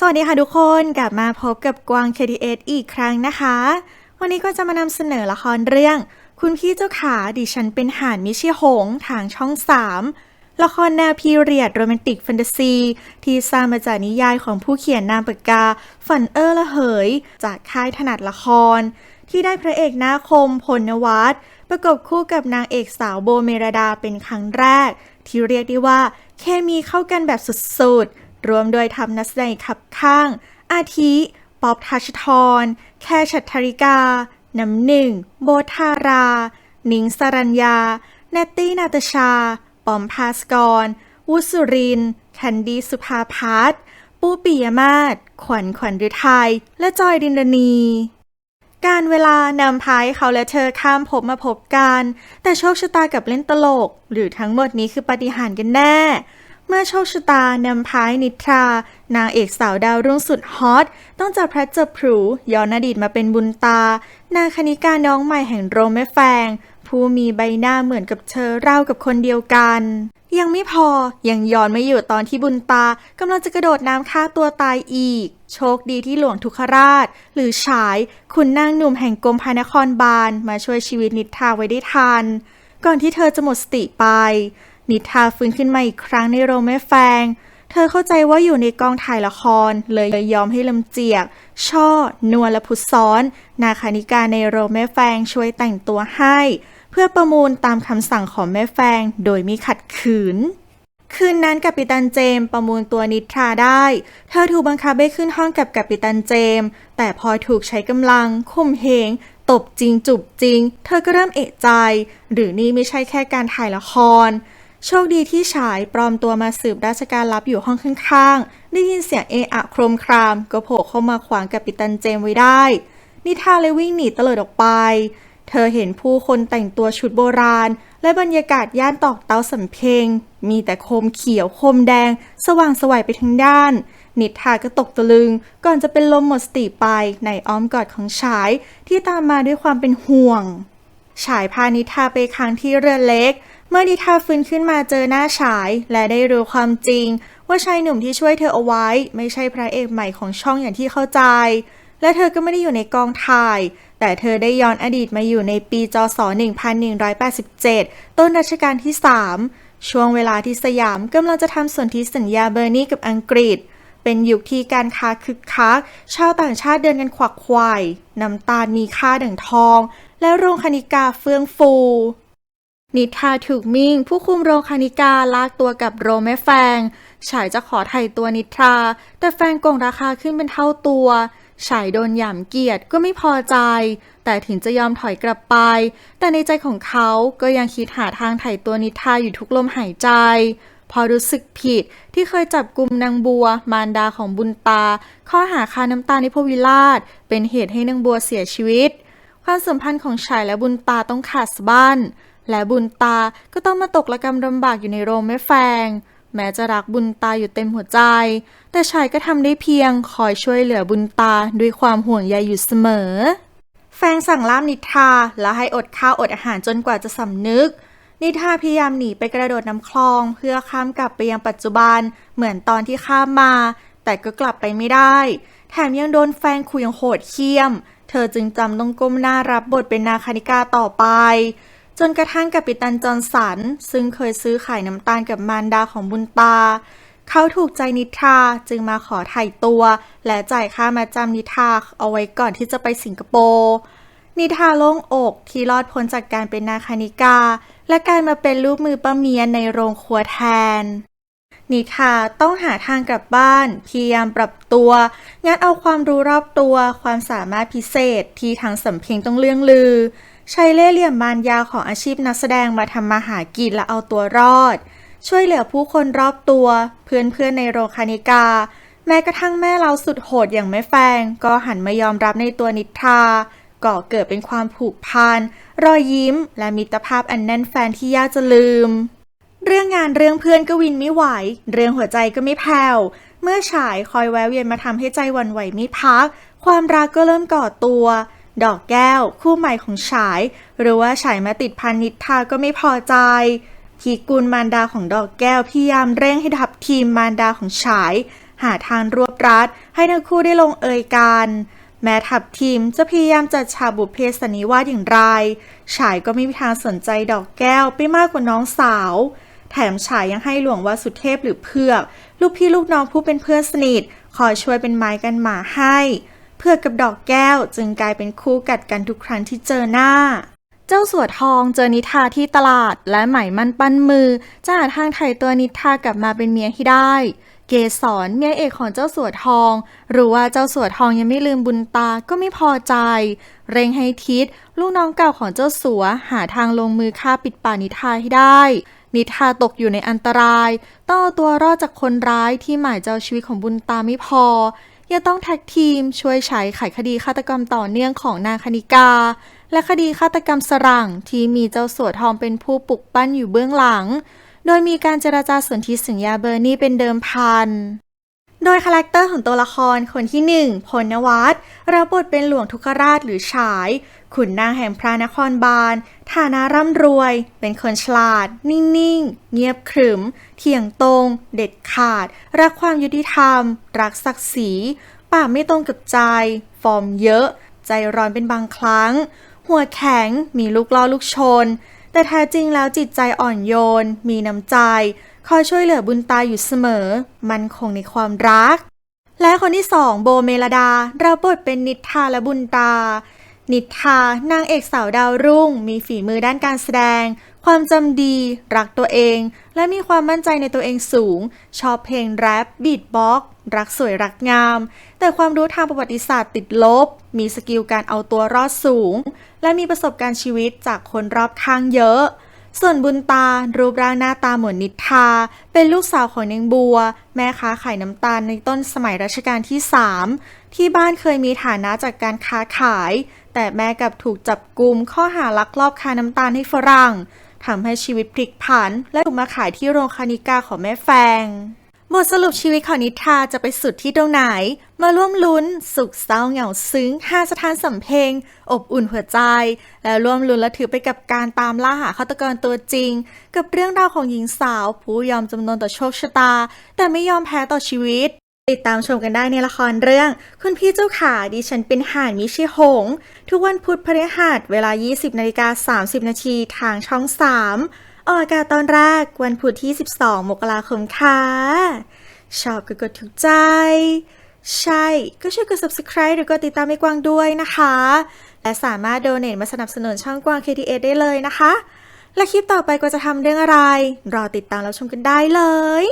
สวัสดีค่ะทุกคนกลับมาพบกับกวาง KTS อีกครั้งนะคะ วันนี้ก็จะมานำเสนอละครเรื่อง คุณพี่เจ้าขาดิฉันเป็นห่านมิชิหง ทางช่อง 3 ละครแนวพีเรียดโรแมนติกแฟนตาซี ที่สร้างมาจากนิยายของผู้เขียนนามปากกา ฝันเออละเหย จากค่ายถนัดละคร ที่ได้พระเอกหน้าคมพลนวัตประกบคู่กับนางเอกสาวโบเมรดาเป็นครั้งแรก ที่เรียกได้ว่าเคมีเข้ากันแบบสุดๆ รวมโดยทำนักแสดงขับข้าง อาทิป๊อบทัชทร แค่ชัตทริกา น้ำหนึ่ง โบทารา นิงสรัญญา เนตตี้นาตาชา ปอมพาสกร วุสุรินแคนดี้สุภาพัฒน์ปูปิยมาศ ขวัญขวัญฤทัย และจอยดินดนี การเวลานำพาให้เขาและเธอข้ามภพมาพบกัน แต่โชคชะตากับเล่นตลก หรือทั้งหมดนี้คือปาฏิหาริย์กันแน่ เมื่อโชคชะตานำพาให้นิทรา นางเอกสาวดาวรุ่งสุดฮอต ต้องจากพระเจ้าพลูย้อนอดีตมาเป็นบุญตา นางคณิกาน้องใหม่แห่งโรมแม่แฟง ผู้มีใบหน้าเหมือนกับเธอเล่ากับคนเดียวกัน ยังไม่พอ ยังย้อนไม่อยู่ตอนที่บุญตากำลังจะกระโดดน้ำฆ่าตัวตายอีก โชคดีที่หลวงทุกขราช หรือฉาย คุณนางหนุ่มแห่งกรมพระนครบาลมาช่วยชีวิตนิทราไว้ได้ทัน ก่อนที่เธอจะหมดสติไป นิทาฟื้นขึ้นมาอีกครั้งในโรงแม่แฟง เธอเข้าใจว่าอยู่ในกองถ่ายละคร เลยยอมให้ลำเจียก ช่อ นวลและพุทซ้อน นาคานิกาในโรงแม่แฟงช่วยแต่งตัวให้ เพื่อประมูลตามคำสั่งของแม่แฟง โดยไม่ขัดขืนคืนนั้นกัปปิตันเจม์ประมูลตัวนิทราได้ เธอถูกบังคับให้ขึ้นห้องกับกัปปิตันเจม์แต่พอถูกใช้กำลังข่มเหง ตบจริงจูบจริง เธอก็เริ่มเอะใจ หรือนี่ไม่ใช่แค่การถ่ายละคร โชคดีที่ฉายปลอมตัวมาสืบราชการลับอยู่ห้องข้างๆ ได้ยินเสียงเอะอะโครมคราม ก็โผล่เข้ามาขวางกัปปิตันเจมส์ไว้ได้ นิทาเลยวิ่งหนีเตลิดออกไป เธอเห็นผู้คนแต่งตัวชุดโบราณ และบรรยากาศย่านตอกเตาสำเพงมีแต่โคมเขียวโคมแดง สว่างสวัยไปทั้งด้าน นิทาก็ตกตะลึง ก่อนจะเป็นลมหมดสติไปในอ้อมกอดของชายที่ตามมาด้วยความเป็นห่วงฉายพานิทาไปค้างที่เรือเล็ก เมื่อนิทาฟื้นขึ้นมาเจอหน้าฉาย และได้รู้ความจริง ว่าชายหนุ่มที่ช่วยเธอเอาไว้ ไม่ใช่พระเอกใหม่ของช่องอย่างที่เข้าใจ และเธอก็ไม่ได้อยู่ในกองถ่าย แต่เธอได้ย้อนอดีตมาอยู่ในปีจศ 1187 ต้นรัชกาลที่ 3 ช่วงเวลาที่สยามกำลังจะทำสนธิสัญญาเบอร์นีกับอังกฤษ เป็นยุคที่การค้าคึกคัก ชาวต่างชาติเดินกันขวักไขว่น้ำตาลมีค่าดั่งทอง และโรงคณิกาเฟื่องฟู นิทาถูกมิ่ง ผู้คุมโรงคาณิกาลากตัวกับโรแม่แฟง ฉายจะขอไถ่ตัวนิทรา แต่แฟงโกงราคาขึ้นเป็นเท่าตัว ฉายโดนหยามเกียรติก็ไม่พอใจ แต่ถึงจะยอมถอยกลับไป แต่ในใจของเขาก็ยังคิดหาทางไถ่ตัวนิทราอยู่ทุกลมหายใจ พอรู้สึกผิดที่เคยจับกลุ่มนางบัว มารดาของบุญตา ข้อหาคาน้ำตาในพวิลาศเป็นเหตุให้นางบัวเสียชีวิต ความสัมพันธ์ของชายและบุญตาต้องขาดสะบั้น และบุญตาก็ต้องมาตกระกรรมลำบากอยู่ในโรงแม่แฟง แม้จะรักบุญตาอยู่เต็มหัวใจ แต่ชายก็ทำได้เพียงคอยช่วยเหลือบุญตาด้วยความห่วงใยอยู่เสมอ แฟงสั่งล่ามนิทาและให้อดข้าวอดอาหารจนกว่าจะสำนึก นิทาพยายามหนีไปกระโดดน้ำคลอง เพื่อข้ามกลับไปยังปัจจุบัน เหมือนตอนที่ข้ามมา แต่ก็กลับไปไม่ได้ แถมยังโดนแฟนคุยอย่างโหดเหี้ยม เธอจึงจำต้องก้มหน้ารับบทเป็นนาคานิกาต่อไป จนกระทั่งกัปปิตันจอห์นสัน ซึ่งเคยซื้อขายน้ำตาลกับมารดาของบุญตา เขาถูกใจนิทราจึงมาขอถ่ายตัว และจ่ายค่ามาจำนิทราเอาไว้ก่อนที่จะไปสิงคโปร์นิทาโล่งอกที่รอดพ้นจากการเป็นนาคานิกา และการมาเป็นลูกมือป้าเมียในโรงครัวแทน นิทาต้องหาทางกลับบ้าน พยายามปรับตัวงัดเอาความรู้รอบตัว ความสามารถพิเศษที่ทางสำเพ็งต้องเลื่องลือ ใช้เล่ห์เหลี่ยมมารยาของอาชีพนักแสดงมาทำมาหากินและเอาตัวรอด ช่วยเหลือผู้คนรอบตัว เพื่อนๆในโรงคานิกา แม้กระทั่งแม่เราสุดโหดอย่างแม่แฟง ก็หันมายอมรับในตัวนิทราก่อเกิดเป็นความผูกพันรอยยิ้ม และมิตรภาพอันแน่นแฟนที่ยากจะลืม เรื่องงานเรื่องเพื่อนก็วินไม่ไหว เรื่องหัวใจก็ไม่แผ่วเมื่อฉายคอยแวะเวียนมาทำให้ใจวั่นไหวไม่พัก ความรักก็เริ่มก่อตัว ดอกแก้ว คู่ใหม่ของฉาย หรือว่าฉายมาติดพันนิทาก็ไม่พอใจพีกุลมารดาของดอกแก้วพยายามเร่งให้ทับทีมมารดาของฉาย หาทางรวบรัดให้ทั้งคู่ได้ลงเอยกันแม้ทัพทีมจะพยายามจัดฉากบุพเพสนนิวาสอย่างไร ฉายก็ไม่มีทางสนใจดอกแก้วไปมากกว่าน้องสาว แถมฉายยังให้หลวงวาสุเทพหรือเพือก ลูกพี่ลูกน้องผู้เป็นเพื่อนสนิทคอยช่วยเป็นไม้กันหมาให้ เพื่อกับดอกแก้วจึงกลายเป็นคู่กัดกันทุกครั้งที่เจอหน้า เจ้าสัวทองเจอนิทาที่ตลาดและไหมมันปั้นมือจะหาทางไถ่ตัวนิทากลับมาเป็นเมียให้ได้ เกสรเมียเอกของเจ้าสัวทอง รู้ว่าเจ้าสัวทองยังไม่ลืมบุญตาก็ไม่พอใจ เร่งให้ทิศลูกน้องเก่าของเจ้าสัวหาทางลงมือฆ่าปิดป่านิทาให้ได้นิทาตกอยู่ในอันตรายต้องเอาตัวรอดจากคนร้ายที่หมายจะเอาชีวิตของบุญตาไม่พอ ยังต้องแท็กทีมช่วยใช้ไขคดีฆาตกรรมต่อเนื่องของนางคณิกา และคดีฆาตกรรมสรังที่มีเจ้าสัวทองเป็นผู้ปลุกปั้นอยู่เบื้องหลัง โดยมีการเจราจาสนธิสัญญาเบอร์นี่เป็นเดิมพัน โดยคาแรคเตอร์ของตัวละครคนที่หนึ่งพลนวัตรับบทเป็นหลวงทุกราชหรือฉาย ขุนนางแห่งพระนครบาล ฐานะร่ำรวย เป็นคนฉลาด นิ่งๆ เงียบขรึม เที่ยงตรง เด็ดขาด รักความยุติธรรม รักศักดิ์ศรี ปากไม่ตรงกับใจ ฟอร์มเยอะ ใจร้อนเป็นบางครั้ง หัวแข็ง มีลูกล่อลูกชน แต่แท้จริงแล้วจิตใจอ่อนโยน มีน้ำใจ คอยช่วยเหลือบุญตาอยู่เสมอ มันคงในความรัก และคนที่สองโบเมลดารับบทเป็นนิทาและบุญตา นิทานางเอกสาวดาวรุ่ง มีฝีมือด้านการแสดง ความจำดี รักตัวเอง และมีความมั่นใจในตัวเองสูง ชอบเพลงแรปบีทบ็อกรักสวยรักงาม แต่ความรู้ทางประวัติศาสตร์ติดลบ มีสกิลการเอาตัวรอดสูง และมีประสบการณ์ชีวิตจากคนรอบข้างเยอะ ส่วนบุญตา รูปร่างหน้าตาเหมือนนิทา เป็นลูกสาวของนางบัว แม่ค้าขายน้ำตาลในต้นสมัยรัชกาลที่3ที่บ้านเคยมีฐานะจากการค้าขาย แต่แม่กลับถูกจับกุมข้อหาลักลอบค้าน้ำตาลให้ฝรั่งทำให้ชีวิตพลิกผัน และถูกมาขายที่โรงคานิกาของแม่แฟง บทสรุปชีวิตของนิทาจะไปสุดที่ตรงไหน มาร่วมลุ้นสุขเศร้าเหงาซึ้งหาสถานสำเพงอบอุ่นหัวใจ และร่วมลุ้นและถือไปกับการตามล่าหาฆาตกรตัวจริง กับเรื่องราวของหญิงสาว ผู้ยอมจำนนต่อโชคชะตา แต่ไม่ยอมแพ้ต่อชีวิต ติดตามชมกันได้ในละครเรื่อง คุณพี่เจ้าขาดิฉันเป็นห่านมิชิหง ทุกวันพุธพฤหัสเวลา 20นาฬิกา30นาทีทางช่อง 3 ออกอากาศตอนแรกวันพุธที่ 12 มกราคมค่ะชอบก็กดถูกใจ ใช่ ก็ช่วยกด subscribe หรือกดติดตามไอ้กวางด้วยนะคะ และสามารถโดเน a มาสนับสนุนช่องกวาง KTS ได้เลยนะคะ และคลิปต่อไปก็จะทำเรื่องอะไร รอติดตามรับชมกันได้เลย